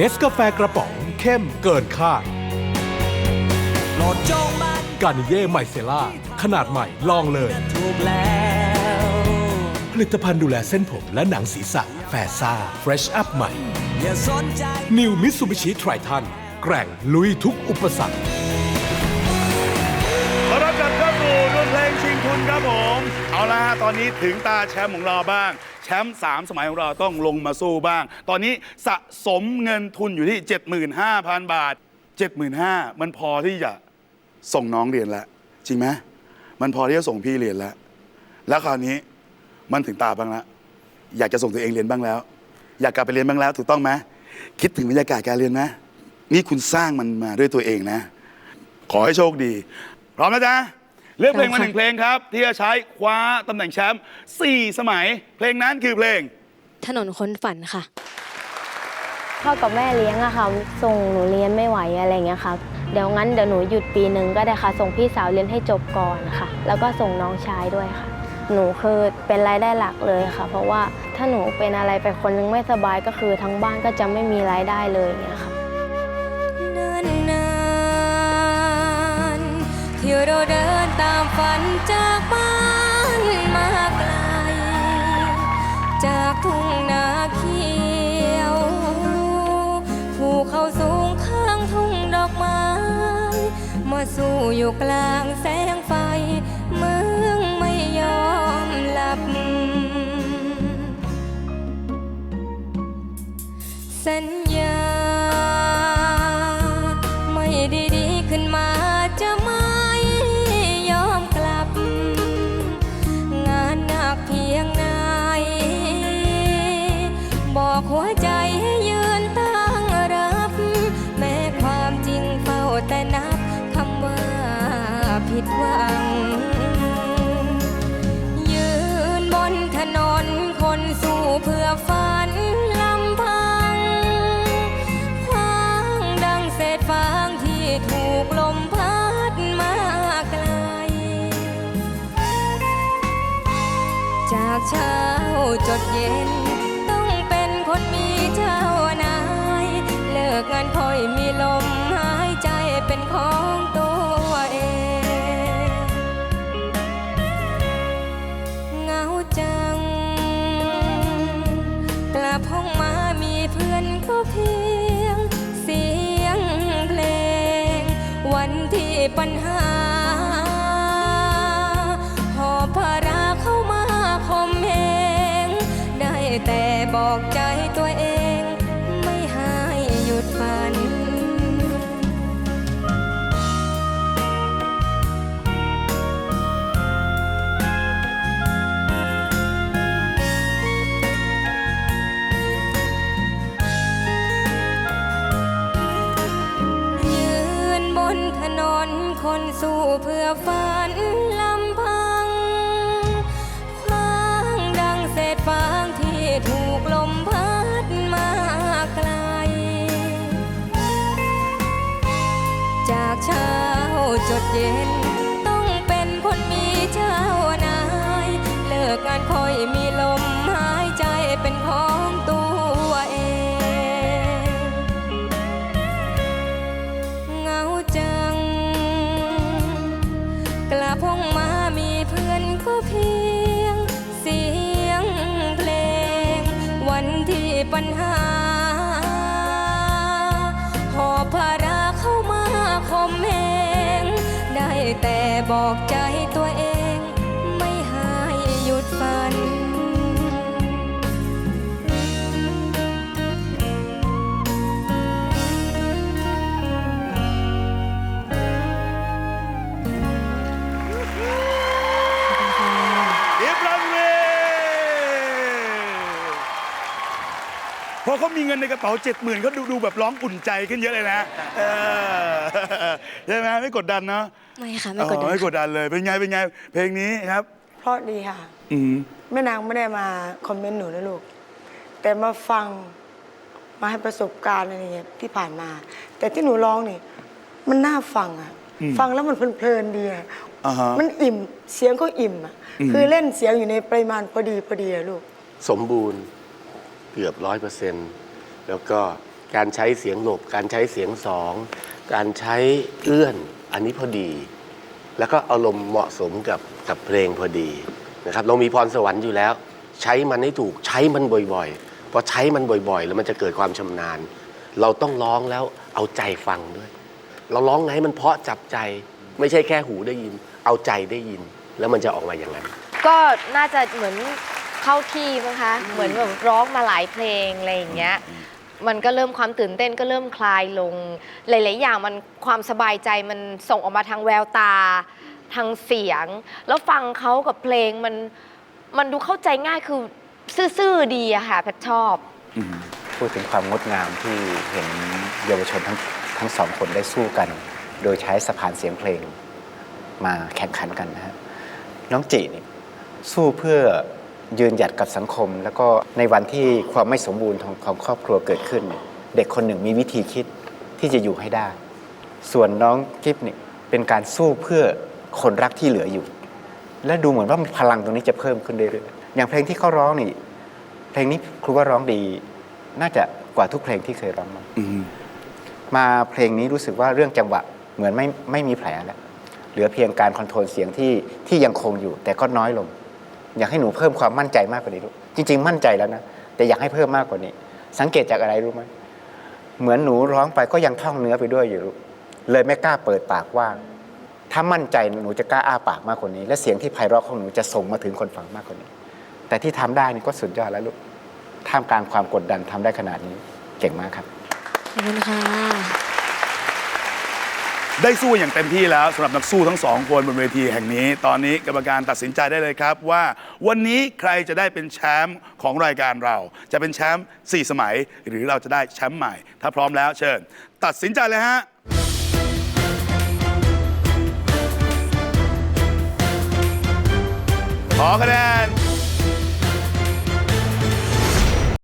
เนสกาแฟกระป๋องเข้มเกินคาดโปรดจงมันกานิเย่ไมเซล่าขนาดใหม่ลองเลย ถูกแล้วผลิตภัณฑ์ดูแลเส้นผมและหนังศีรษะแฟซ่าเฟรชอัพใหม่ อย่าสนใจ New Mitsubishi Triton แกร่งลุยทุกอุปสรรคะตอนนี้ถึงตาแชมป์ของเราบ้าง แชมป์3สมัยของเราต้องลงมาสู้บ้าง ตอนนี้สะสมเงินทุนอยู่ที่ 75,000 บาท 75,000มันพอที่จะส่งน้องเรียนแล้วจริงไหมมันพอที่จะส่งพี่เรียนแล้ว แล้วคราวนี้มันถึงตาบ้างแล้วอยากจะส่งตัวเองเรียนบ้างแล้ว อยากกลับไปเรียนบ้างแล้ว ถูกต้องไหมคิดถึงบรรยากาศการเรียนไหมนี่คุณสร้างมันมาด้วยตัวเองนะ ขอให้โชคดี พร้อมนะจ๊ะ เลือกเพลงมาหนึ่งเพลงครับ ที่จะใช้คว้าตำแหน่งแชมป์4สมัย เพลงนั้นคือเพลง ถนนคนฝันค่ะ พ่อกับแม่เลี้ยงอะค่ะ ส่งหนูเรียนไม่ไหวอะไรเงี้ยครับ เดี๋ยวงั้นเดี๋ยวหนูหยุดปีหนึ่งก็ได้ค่ะ ส่งพี่สาวเรียนให้จบก่อนค่ะ แล้วก็ส่งน้องชายด้วยค่ะ หนูคือเป็นรายได้หลักเลยค่ะ เพราะว่าถ้าหนูเป็นอะไรไปคนนึงไม่สบายก็คือทั้งบ้านก็จะไม่มีรายได้เลยอย่างเงี้ยค่ะเนิ่นนานที่เราเดิน ตามฝันจากบ้านมาไกล จากทุ่งนาเขียว ภูเขาสูงข้างทุ่งดอกไม้ มาสู่อยู่กลางแสงไฟ เมืองไม่ยอมหลับ สัญญา หัวใจให้ยืนตั้งรับ แม้ความจริงเฝ้าแต่นับคำว่าผิดหวัง ยืนบนถนนคนสู้เพื่อฝันลำพังคว้างดังเศษฟางที่ถูกลมพัดมาไกล จากเช้าจดเย็นาวจัง กลับห้องมา เพื่อฝันลำพังคว้างดังเศษฟางที่ถูกลมพัดมาไกล จากเช้าจดเย็น ต้องเป็นคนมีเจ้านาย เลิกงานคอยมี ปัญหา หอบภาระเข้ามาคมเหงได้แต่บอกใจ เขามีเงินในกระเป๋าเจ็ดหมื่นเขาดูดูแบบร้องอุ่นใจขึ้นเยอะเลยนะเออใช่ไหมไม่กดดันเนาะไม่ค่ะไม่กดดัอ๋อนไม่กค่ะดดันเลยเป็นไงเป็นไง เพลงนี้ครับ เพราะดีค่ะ อืมแม่นางไม่ได้มาคอมเมนต์หนูนะลูก แต่มาฟังมาให้ประสบการณ์อะไรอย่างเงี้ยที่ผ่านมา แต่ที่หนูร้องนี่ มันน่าฟังอะฟังแล้วมันเพลินๆดีอะอ่าฮะ มันอิ่มเสียงก็อิ่มอะอืมคือเล่นเสียงอยู่ในปริมาณพอดีพอดีอะลูก สมบูรณ์ เกือบร้อยเปอร์เซ็นต์แล้วก็การใช้เสียงหลบ การใช้เสียงสอง การใช้เอื้อนอันนี้พอดี แล้วก็อารมณ์เหมาะสมกับกับเพลงพอดีนะครับเรามีพรสวรรค์อยู่แล้ว ใช้มันให้ถูกใช้มันบ่อยๆพอใช้มันบ่อยๆ แล้วมันจะเกิดความชำนาญ เราต้องร้องแล้วเอาใจฟังด้วย เราร้องไงให้มันเพาะจับใจ ไม่ใช่แค่หูได้ยิน เอาใจได้ยิน แล้วมันจะออกมาอย่างนั้น ก็น่าจะเหมือน เข้าที่มั้งคะ เหมือนแบบร้องมาหลายเพลงอะไรอย่างเงี้ย มันก็เริ่มความตื่นเต้นก็เริ่มคลายลง หลาย ๆ อย่างมันความสบายใจมันส่งออกมาทางแววตา ทางเสียง แล้วฟังเขากับเพลงมันมันดูเข้าใจง่ายคือซื่อๆดีอะค่ะแพทชอบ พูดถึงความงดงามที่เห็นเยาวชนทั้งทั้งสองคนได้สู้กัน โดยใช้สะพานเสียงเพลงมาแข่งขันกันนะฮะน้องจีนี่สู้เพื่อ ยืนหยัดกับสังคม แล้วก็ในวันที่ความไม่สมบูรณ์ของของครอบครัวเกิดขึ้นเนี่ยเด็กคนหนึ่งมีวิธีคิดที่จะอยู่ให้ได้ ส่วนน้องกิฟเนี่ยเป็นการสู้เพื่อคนรักที่เหลืออยู่ และดูเหมือนว่าพลังตรงนี้จะเพิ่มขึ้นเรื่อยๆอย่างเพลงที่เขาร้องนี่ เพลงนี้ครูว่าร้องดี น่าจะกว่าทุกเพลงที่เคยร้องมามาเพลงนี้รู้สึกว่าเรื่องจังหวะเหมือนไม่ไม่มีแผลแล้วเหลือเพียงการคอนโทรลเสียงที่ที่ยังคงอยู่ แต่ก็น้อยลง อยากให้หนูเพิ่มความมั่นใจมากกว่านี้ลูกจริง ๆ มั่นใจแล้วนะแต่อยากให้เพิ่มมากกว่านี้ สังเกตจากอะไรรู้ไหมเหมือนหนูร้องไปก็ยังท่องเนื้อไปด้วยอยู่ลูกเลยไม่กล้าเปิดปากว่างถ้ามั่นใจหนูจะกล้าอ้าปากมากกว่านี้ และเสียงที่ไพเราะของหนูจะส่งมาถึงคนฟังมากกว่านี้ แต่ที่ทำได้นี่ก็สุดยอดแล้วลูกท่ามกลางความกดดันทำได้ขนาดนี้เก่งมากครับขอบคุณค่ะ ได้สู้อย่างเต็มที่แล้วสำหรับนักสู้ทั้งสองคนบนเวทีแห่งนี้ ตอนนี้กรรมการตัดสินใจได้เลยครับว่าวันนี้ใครจะได้เป็นแชมป์ของรายการเรา จะเป็นแชมป์4สมัย หรือเราจะได้แชมป์ใหม่ ถ้าพร้อมแล้วเชิญ ตัดสินใจเลยฮะ ขอคะแนน